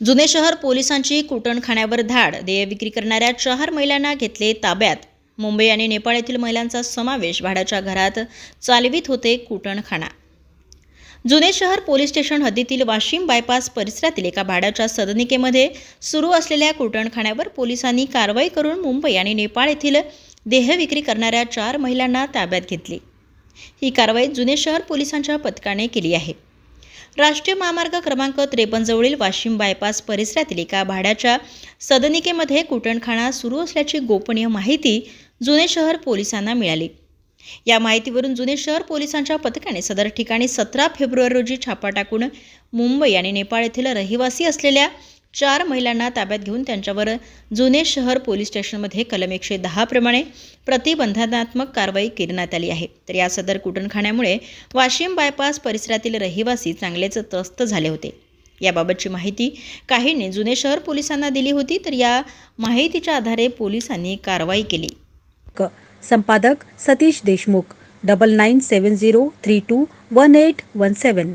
जुने शहर पोलिसांची कुटणखाण्यावर धाड देय विक्री करणाऱ्या चार महिलांना घेतले ताब्यात. मुंबई आणि नेपाळ येथील महिलांचा समावेश भाड्याच्या घरात चालवित होते कुटणखाना जुने शहर पोलीस स्टेशन हद्दीतील वाशिम बायपास परिसरातील एका भाड्याच्या सदनिकेमध्ये सुरू असलेल्या कुटणखाण्यावर पोलिसांनी कारवाई करून मुंबई आणि नेपाळ येथील देहविक्री करणाऱ्या चार महिलांना ताब्यात घेतली. ही कारवाई जुने शहर पोलिसांच्या पथकाने केली आहे. राष्ट्रीय महामार्ग क्रमांक त्रेपन्नजवळील वाशिम बायपास परिसरातील एका भाड्याच्या सदनिकेमध्ये कुटणखाना सुरू असल्याची गोपनीय माहिती जुने शहर पोलिसांना मिळाली. या माहितीवरून जुने शहर पोलिसांच्या पथकाने सदर ठिकाणी सतरा फेब्रुवारी रोजी छापा टाकून मुंबई आणि नेपाळ येथील रहिवासी असलेल्या चार महिलांना ताब्यात घेऊन त्यांच्यावर जुने शहर पोलीस स्टेशनमध्ये कलम एकशे दहा प्रमाणे प्रतिबंधनात्मक कारवाई करण्यात आली आहे. तर या सदर कुटणखाण्यामुळे वाशिम बायपास परिसरातील रहिवासी चांगलेच त्रस्त झाले होते. याबाबतची माहिती काहींनी जुने शहर पोलिसांना दिली होती तर या माहितीच्या आधारे पोलिसांनी कारवाई केली. क संपादक Satish Deshmukh double nine seven zero three two one eight one seven